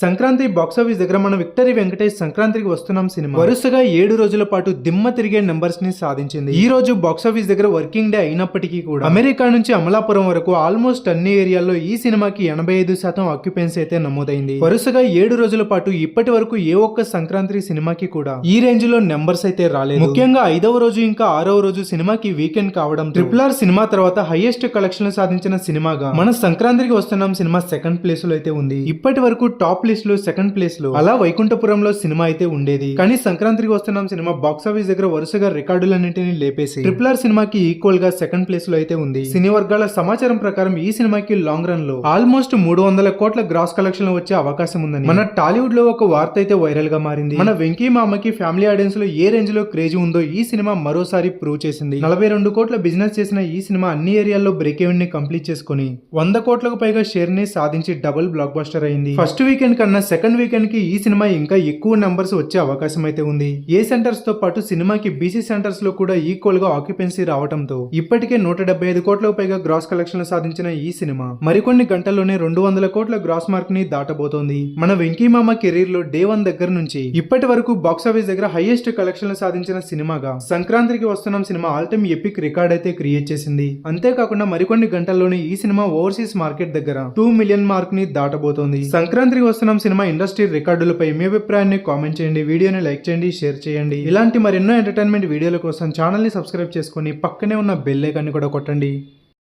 Sankranti box office దగ్గర మన victory Venkatesh సంక్రాంతికి వస్తున్నాం సినిమా. వరుసగా ఏడు రోజుల పాటు దిమ్మ తిరిగే నెంబర్స్ని సాధించింది. ఈ రోజు బాక్సాఫీస్ దగ్గర వర్కింగ్ డే అయినప్పటికీ కూడా అమెరికా నుంచి అమలాపురం వరకు ఆల్మోస్ట్ అన్ని ఏరియాల్లో ఈ సినిమాకి ఎనభై ఐదు శాతం ఆక్యుపెన్సీ అయితే నమోదైంది. వరుసగా ఏడు రోజుల పాటు ఇప్పటి వరకు ఏ ఒక్క సంక్రాంతి సినిమాకి కూడా ఈ రేంజ్లో నెంబర్స్ అయితే రాలేదు. ముఖ్యంగా ఐదవ రోజు ఇంకా ఆరవ రోజు సినిమాకి వీకెండ్ కావడం ట్రిపుల్ ఆర్ సినిమా తర్వాత హైయెస్ట్ కలెక్షన్ సాధించిన సినిమాగా మన సంక్రాంతికి వస్తున్నాం సినిమా సెకండ్ ప్లేస్లో అయితే ఉంది. ఇప్పటి వరకు టాప్ లిస్ట్లో సెకండ్ ప్లేస్లో అలా వైకుంఠపురంలో సినిమా అయితే ఉండేది. కానీ సంక్రాంతికి వస్తున్నాం సినిమా బాక్స్ ఆఫీస్ దగ్గర వరుసగా రికార్డులన్నింటినీ లేపేసి. ట్రిపుల్ ఆర్ సినిమాకి ఈక్వల్గా సెకండ్ ప్లేస్లో అయితే ఉంది. సినీ వర్గాల సమాచారం ప్రకారం ఈ సినిమాకి లాంగ్ రన్లో ఆల్మోస్ట్ మూడు వందల కోట్ల గ్రాస్ కలెక్షన్ వచ్చే అవకాశం ఉందని. మన టాలీవుడ్లో ఒక వార్త అయితే వైరల్గా మారింది. మన వెంకీ మామకి ఫ్యామిలీ ఆడియన్స్లో ఏ రేంజ్లో క్రేజ్ ఉందో ఈ సినిమా మరోసారి ప్రూవ్ చేసింది. నలభై రెండు కోట్ల బిజినెస్ చేసిన ఈ సినిమా అన్ని ఏరియాల్లో బ్రేక్ ఈవెన్ని కంప్లీట్ చేసుకుని వంద కోట్లకు పైగా షేర్ని సాధించి డబుల్ బ్లాక్ బస్టర్ అయింది. ఫస్ట్ వీకెండ్ కన్నా సెకండ్ వీకెండ్కి ఈ సినిమా ఇంకా ఎక్కువ నెంబర్స్ వచ్చే అవకాశం అయితే ఉంది. ఏ సెంటర్స్తో పాటు సినిమాకి బీసీ సెంటర్స్లో కూడా ఈక్వల్గా ఆక్యుపెన్సీ రావడంతో ఇప్పటికే నూట డెబ్బై ఐదు కోట్లకు పైగా గ్రాస్ కలెక్షన్ సాధించిన ఈ సినిమా మరికొన్ని గంటల్లోనే రెండు వందల కోట్ల గ్రాస్ మార్క్ని దాటబోతోంది. మన వెంకీ మామ కెరీర్లో డే వన్ దగ్గర నుంచి ఇప్పటి వరకు బాక్స్ ఆఫీస్ దగ్గర హైయెస్ట్ కలెక్షన్లు సాధించిన సినిమాగా సంక్రాంతికి వస్తున్నాం cinema all time epic record అయితే క్రియేట్ చేసింది. అంతేకాకుండా మరికొన్ని గంటల్లోనే ఈ సినిమా ఓవర్సీస్ మార్కెట్ దగ్గర టూ మిలియన్ మార్క్ని దాటబోతోంది. సంక్రాంతికి వస్తున్న సినిమా ఇండస్ట్రీ రికార్డులపై మీ అభిప్రాయాన్ని కామెంట్ చేయండి వీడియోని లైక్ చేయండి షేర్ చేయండి. ఇలాంటి మరెన్నో ఎంటర్టైన్మెంట్ వీడియోల కోసం ఛానల్ని సబ్స్క్రైబ్ చేసుకొని పక్కనే ఉన్న బెల్ ఐకాన్ని కూడా కొట్టండి.